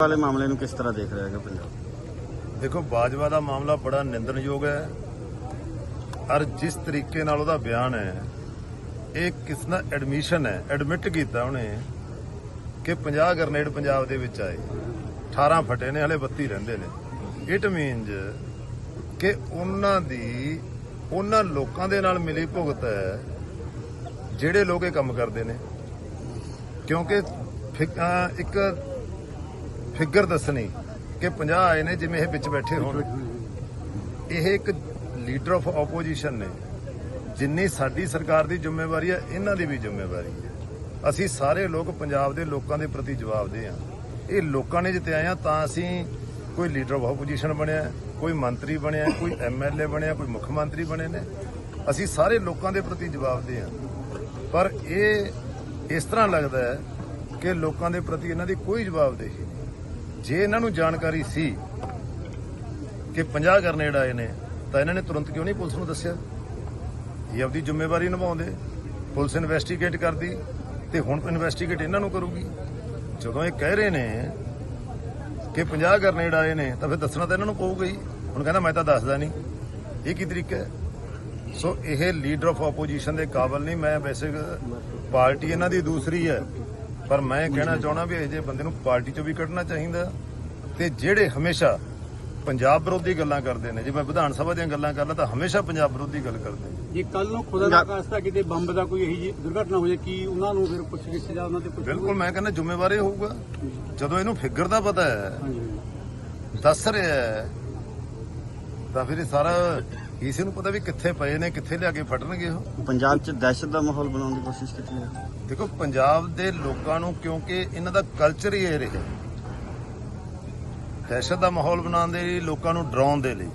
ਵਾਲੇ ਮਾਮਲੇ ਨੂੰ ਕਿਸ ਤਰ੍ਹਾਂ ਦੇਖ ਰਿਹਾ ਹੈਗਾ ਪੰਜਾਬ? ਦੇਖੋ, ਬਾਜਵਾ ਦਾ ਮਾਮਲਾ ਬੜਾ ਨਿੰਦਣਯੋਗ ਹੈ। ਔਰ ਜਿਸ ਤਰੀਕੇ ਨਾਲ ਉਹਦਾ ਬਿਆਨ ਹੈ, ਇਹ ਕਿਸ ਦਾ ਐਡਮਿਸ਼ਨ ਹੈ ਐਡਮਿਟ ਕੀਤਾ ਉਹਨੇ ਕਿ 50 ਗ੍ਰਨੇਡ ਪੰਜਾਬ ਦੇ ਵਿੱਚ ਆਏ। 18 ਫਟੇ ਨੇ, ਹਲੇ 32 ਰਹਿੰਦੇ ਨੇ। ਇਟ ਮੀਨਸ ਕਿ ਉਹਨਾਂ ਦੀ, ਉਹਨਾਂ ਲੋਕਾਂ ਦੇ ਨਾਲ ਮਿਲੀ ਭੁਗਤ ਹੈ, ਜਿਹੜੇ ਲੋਕ ਇਹ ਕੰਮ ਕਰਦੇ ਨੇ। ਕਿਉਂਕਿ ਇੱਕ ਫਿਗਰ ਦੱਸਣੀ ਕਿ 50 ਆਏ ਨੇ ਜਿਵੇਂ ਇਹ ਵਿੱਚ ਬੈਠੇ ਹੋਣ। ਇਹ ਇੱਕ ਲੀਡਰ ਆਫ ਆਪੋਜੀਸ਼ਨ ਨੇ। ਜਿੰਨੀ ਸਾਡੀ ਸਰਕਾਰ ਦੀ ਜ਼ਿੰਮੇਵਾਰੀ ਹੈ, ਇਹਨਾਂ ਦੀ ਵੀ ਜ਼ਿੰਮੇਵਾਰੀ ਹੈ। ਅਸੀਂ ਸਾਰੇ ਲੋਕ ਪੰਜਾਬ ਦੇ ਲੋਕਾਂ ਦੇ ਪ੍ਰਤੀ ਜਵਾਬਦੇ ਹਾਂ। ਇਹ ਲੋਕਾਂ ਨੇ ਜਿੱਤੇ ਆਏ ਤਾਂ ਅਸੀਂ ਕੋਈ ਲੀਡਰ ਆਫ ਆਪੋਜੀਸ਼ਨ ਬਣਿਆ, ਕੋਈ ਮੰਤਰੀ ਬਣਿਆ, ਕੋਈ ਐਮਐਲਏ ਬਣਿਆ, ਕੋਈ ਮੁੱਖ ਮੰਤਰੀ ਬਣੇ ਨੇ। ਅਸੀਂ ਸਾਰੇ ਲੋਕਾਂ ਦੇ ਪ੍ਰਤੀ ਜਵਾਬਦੇ ਹਾਂ। ਪਰ ਇਹ ਇਸ ਤਰ੍ਹਾਂ ਲੱਗਦਾ ਹੈ ਕਿ ਲੋਕਾਂ ਦੇ ਪ੍ਰਤੀ ਇਹਨਾਂ ਦੀ ਕੋਈ ਜਵਾਬਦੇਹੀ ਜੇ ਇਹਨਾਂ ਨੂੰ ਜਾਣਕਾਰੀ ਸੀ ਕਿ 50 ਗਰਨੇਡ ਆਏ ਨੇ, ਤਾਂ ਇਹਨਾਂ ਨੇ ਤੁਰੰਤ ਕਿਉਂ ਨਹੀਂ ਪੁਲਿਸ ਨੂੰ ਦੱਸਿਆ? ਇਹ ਆਪਦੀ ਜ਼ਿੰਮੇਵਾਰੀ ਨਿਭਾਉਂਦੇ, ਪੁਲਿਸ ਇਨਵੈਸਟੀਗੇਟ ਕਰਦੀ ਤੇ ਹੁਣ ਇਨਵੈਸਟੀਗੇਟ ਇਹਨਾਂ ਨੂੰ ਕਰੂਗੀ। ਜਦੋਂ ਇਹ ਕਹਿ ਰਹੇ ਨੇ ਕਿ 50 ਗਰਨੇਡ ਆਏ ਨੇ, ਤਾਂ ਫਿਰ ਦੱਸਣਾ ਤਾਂ ਇਹਨਾਂ ਨੂੰ ਪਊਗਾ ਹੀ। ਹੁਣ ਕਹਿੰਦਾ, ਮੈਂ ਤਾਂ ਦੱਸਦਾ ਨਹੀਂ। ਇਹ ਕੀ ਤਰੀਕਾ ਹੈ? ਸੋ ਇਹ ਲੀਡਰ ਆਫ ਆਪੋਜੀਸ਼ਨ ਦੇ ਕਾਬਲ ਨਹੀਂ, ਮੈਂ ਵੈਸੇ ਪਾਰਟੀ ਇਹਨਾਂ ਦੀ ਦੂਸਰੀ ਹੈ। ਪਰ ਮੈਂ ਕਹਿਣਾ ਚਾਹਣਾ ਵੀ ਇਹ ਜੇ ਬੰਦੇ ਨੂੰ ਪਾਰਟੀ ਚੋਂ ਵੀ ਕੱਢਣਾ ਚਾਹੀਦਾ ਤੇ ਜਿਹੜੇ ਹਮੇਸ਼ਾ ਪੰਜਾਬ ਵਿਰੋਧੀ ਗੱਲਾਂ ਕਰਦੇ ਨੇ ਜੇ ਮੈਂ ਵਿਧਾਨ ਸਭਾ ਦੀਆਂ ਗੱਲਾਂ ਕਰ ਲਾਂ ਤਾਂ ਹਮੇਸ਼ਾ ਪੰਜਾਬ ਵਿਰੋਧੀ ਗੱਲ ਕਰਦੇ ਨੇ। ਜੇ ਕੱਲ ਨੂੰ ਖੁਦਾ ਨਾ ਖਾਸਤਾ ਕਿਤੇ ਬੰਬ ਦਾ ਕੋਈ ਇਹੀ ਜਿਹੀ ਦੁਰਘਟਨਾ ਹੋ ਜਾਏ ਕੀ ਉਹਨਾਂ ਨੂੰ ਫਿਰ ਪੁੱਛ ਗਿੱਛ ਜਾਂ ਉਹਨਾਂ ਤੇ ਪੁੱਛ ਬਿਲਕੁਲ ਮੈਂ ਕਹਿੰਦਾ ਜ਼ਿੰਮੇਵਾਰ ਇਹ ਹੋਊਗਾ। ਜਦੋਂ ਇਹਨੂੰ ਫਿਗਰ ਦਾ ਪਤਾ ਹੈ ਹਾਂਜੀ। ਦੱਸ ਰਿਹਾ ਤਾਂ ਫਿਰ ਇਹ ਸਾਰਾ ਕਿਸੇ ਨੂੰ ਪਤਾ ਵੀ ਕਿੱਥੇ ਪਏ ਨੇ ਕਿੱਥੇ ਲਿਆ ਕੇ ਫਟਣਗੇ ਉਹ? ਪੰਜਾਬ 'ਚ ਦਹਿਸ਼ਤ ਦਾ ਮਾਹੌਲ ਬਣਾਉਣ ਦੀ ਕੋਸ਼ਿਸ਼ ਕੀਤੀ ਹੈ। ਦੇਖੋ ਪੰਜਾਬ ਦੇ ਲੋਕਾਂ ਨੂੰ ਕਿਉਂਕਿ ਇਹਨਾਂ ਦਾ ਕਲਚਰ ਹੀ ਇਹ ਰਿਹਾ। ਦਹਿਸ਼ਤ ਦਾ ਮਾਹੌਲ ਬਣਾਉਣ ਦੇ ਲਈ ਲੋਕਾਂ ਨੂੰ ਡਰਾਉਣ ਦੇ ਲਈ।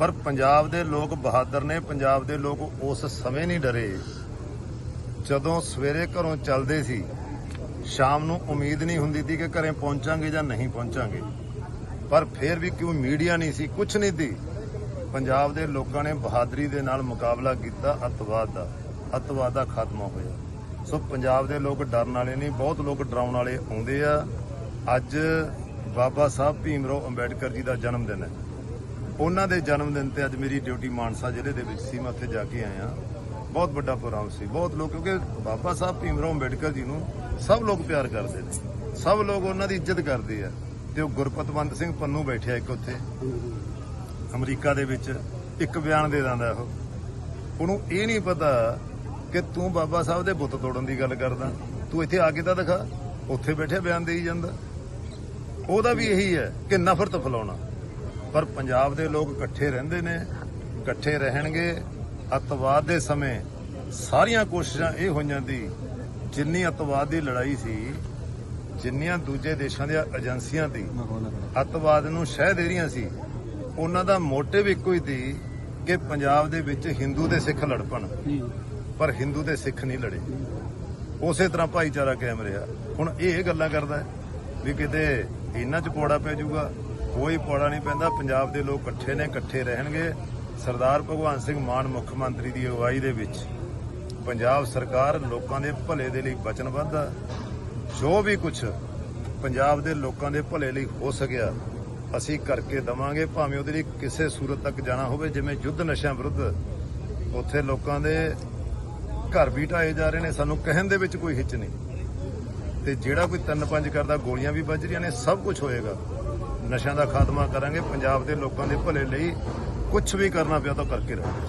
ਪਰ ਪੰਜਾਬ ਦੇ ਲੋਕ ਬਹਾਦਰ ਨੇ ਪੰਜਾਬ ਦੇ ਲੋਕ ਉਸ ਸਮੇਂ ਨਹੀਂ ਡਰੇ। ਜਦੋਂ ਸਵੇਰੇ ਘਰੋਂ ਚੱਲਦੇ ਸੀ ਸ਼ਾਮ ਨੂੰ ਉਮੀਦ ਨਹੀਂ ਹੁੰਦੀ ਸੀ ਕਿ ਘਰੇ ਪਹੁੰਚਾਂਗੇ ਜਾਂ ਨਹੀਂ ਪਹੁੰਚਾਂਗੇ। ਪਰ ਫਿਰ ਵੀ ਕਿਉਂ ਮੀਡੀਆ ਨਹੀਂ ਸੀ ਕੁਝ ਨਹੀਂ ਸੀ। ਪੰਜਾਬ ਦੇ ਲੋਕਾਂ ਨੇ ਬਹਾਦਰੀ ਦੇ ਨਾਲ ਮੁਕਾਬਲਾ ਕੀਤਾ, ਅੱਤਵਾਦ ਦਾ। ਅੱਤਵਾਦ ਦਾ ਖਾਤਮਾ ਹੋਇਆ। ਸੋ ਪੰਜਾਬ ਦੇ ਲੋਕ ਡਰਨ ਵਾਲੇ ਨਹੀਂ, ਬਹੁਤ ਲੋਕ ਡਰਾਉਣ ਵਾਲੇ ਆਉਂਦੇ ਆ। ਅੱਜ ਬਾਬਾ ਸਾਹਿਬ ਭੀਮਰਾਓ ਅੰਬੇਡਕਰ ਜੀ ਦਾ ਜਨਮ ਦਿਨ ਹੈ। ਉਹਨਾਂ ਦੇ ਜਨਮ ਦਿਨ ਤੇ ਅੱਜ ਮੇਰੀ ਡਿਊਟੀ ਮਾਨਸਾ ਜ਼ਿਲ੍ਹੇ ਦੇ ਵਿੱਚ ਸੀ, ਮੈਂ ਉੱਥੇ ਜਾ ਕੇ ਆਇਆ। ਬਹੁਤ ਵੱਡਾ ਪ੍ਰੋਗਰਾਮ ਸੀ। ਬਹੁਤ ਲੋਕ, ਕਿਉਂਕਿ ਬਾਬਾ ਸਾਹਿਬ ਭੀਮਰਾਓ ਅੰਬੇਡਕਰ ਜੀ ਨੂੰ ਸਭ ਲੋਕ ਪਿਆਰ ਕਰਦੇ ਨੇ। ਸਭ ਲੋਕ ਉਹਨਾਂ ਦੀ ਇੱਜ਼ਤ ਕਰਦੇ ਆ। ਤੇ ਉਹ ਗੁਰਪਤਵੰਤ ਸਿੰਘ ਪੰਨੂ ਬੈਠਿਆ ਇੱਕ ਉੱਥੇ। ਅਮਰੀਕਾ ਦੇ ਵਿੱਚ ਇੱਕ ਬਿਆਨ ਦੇ ਦਿੰਦਾ ਉਹ। ਉਹਨੂੰ ਇਹ ਨਹੀਂ ਪਤਾ ਕਿ ਤੂੰ ਬਾਬਾ ਸਾਹਿਬ ਦੇ ਬੁੱਤ ਤੋੜਨ ਦੀ ਗੱਲ ਕਰਦਾ। ਤੂੰ ਇੱਥੇ ਆ ਕੇ ਤਾਂ ਦਿਖਾ ਉੱਥੇ ਬੈਠੇ ਬਿਆਨ ਦੇਈ ਜਾਂਦਾ। ਉਹਦਾ ਵੀ ਇਹੀ ਹੈ ਕਿ ਨਫ਼ਰਤ ਫੈਲਾਉਣਾ। ਪਰ ਪੰਜਾਬ ਦੇ ਲੋਕ ਇਕੱਠੇ ਰਹਿੰਦੇ ਨੇ ਇਕੱਠੇ ਰਹਿਣਗੇ। ਅੱਤਵਾਦ ਦੇ ਸਮੇਂ ਸਾਰੀਆਂ ਕੋਸ਼ਿਸ਼ਾਂ ਇਹ ਹੋਈਆਂ ਦੀ ਜਿੰਨੀ ਅੱਤਵਾਦ ਦੀ ਲੜਾਈ ਸੀ ਜਿੰਨੀਆਂ ਦੂਜੇ ਦੇਸ਼ਾਂ ਦੀਆਂ ਏਜੰਸੀਆਂ ਦੀ ਅੱਤਵਾਦ ਨੂੰ ਸ਼ਹਿ ਦੇ ਰਹੀਆਂ ਸੀ। ਉਹਨਾਂ ਦਾ ਮੋਟਿਵ ਇੱਕੋ ਹੀ ਸੀ ਕਿ ਪੰਜਾਬ ਦੇ ਵਿੱਚ ਹਿੰਦੂ ਤੇ ਸਿੱਖ ਲੜ ਪਣ ਜੀ। ਪਰ ਹਿੰਦੂ ਤੇ ਸਿੱਖ ਨਹੀਂ ਲੜੇ। ਉਸੇ ਤਰ੍ਹਾਂ ਭਾਈਚਾਰਾ ਕਾਇਮ ਰਿਹਾ। ਹੁਣ ਇਹ ਗੱਲਾਂ ਕਰਦਾ ਵੀ ਕਿਤੇ ਇਹਨਾਂ 'ਚ ਪੌੜਾ ਪੈ ਜਾਊਗਾ ਕੋਈ ਪੌੜਾ ਨਹੀਂ ਪੈਂਦਾ। ਪੰਜਾਬ ਦੇ ਲੋਕ ਇਕੱਠੇ ਨੇ ਇਕੱਠੇ ਰਹਿਣਗੇ। ਸਰਦਾਰ ਭਗਵੰਤ ਸਿੰਘ ਮਾਨ ਮੁੱਖ ਮੰਤਰੀ ਦੀ ਅਗਵਾਈ ਦੇ ਵਿੱਚ ਪੰਜਾਬ ਸਰਕਾਰ ਲੋਕਾਂ ਦੇ ਭਲੇ ਦੇ ਲਈ ਵਚਨਬੱਧ ਆ। ਜੋ ਵੀ ਕੁਝ ਪੰਜਾਬ ਦੇ ਲੋਕਾਂ ਦੇ ਭਲੇ ਲਈ ਹੋ ਸਕਿਆ ਅਸੀਂ ਕਰਕੇ ਦਵਾਂਗੇ, ਭਾਵੇਂ ਉਹਦੇ ਲਈ ਕਿਸੇ ਸੂਰਤ ਤੱਕ ਜਾਣਾ ਹੋਵੇ, ਜਿਵੇਂ ਯੁੱਧ ਨਸ਼ਿਆਂ ਵਿਰੁੱਧ ਉੱਥੇ ਲੋਕਾਂ ਦੇ ਘਰ ਵੀ ਢਾਏ ਜਾ ਰਹੇ ਨੇ, ਸਾਨੂੰ ਕਹਿਣ ਦੇ ਵਿੱਚ ਕੋਈ ਹਿੱਚ ਨਹੀਂ। ਤੇ ਜਿਹੜਾ ਕੋਈ ਤਿੰਨ ਪੰਜ ਕਰਦਾ ਗੋਲੀਆਂ ਵੀ ਵੱਜ ਰਹੀਆਂ ਨੇ, ਸਭ ਕੁਝ ਹੋਏਗਾ। ਨਸ਼ਿਆਂ ਦਾ ਖਾਤਮਾ ਕਰਾਂਗੇ, ਪੰਜਾਬ ਦੇ ਲੋਕਾਂ ਦੇ ਭਲੇ ਲਈ ਕੁਝ ਵੀ ਕਰਨਾ ਪਿਆ ਤਾਂ ਕਰਕੇ ਰਹਾਂਗੇ।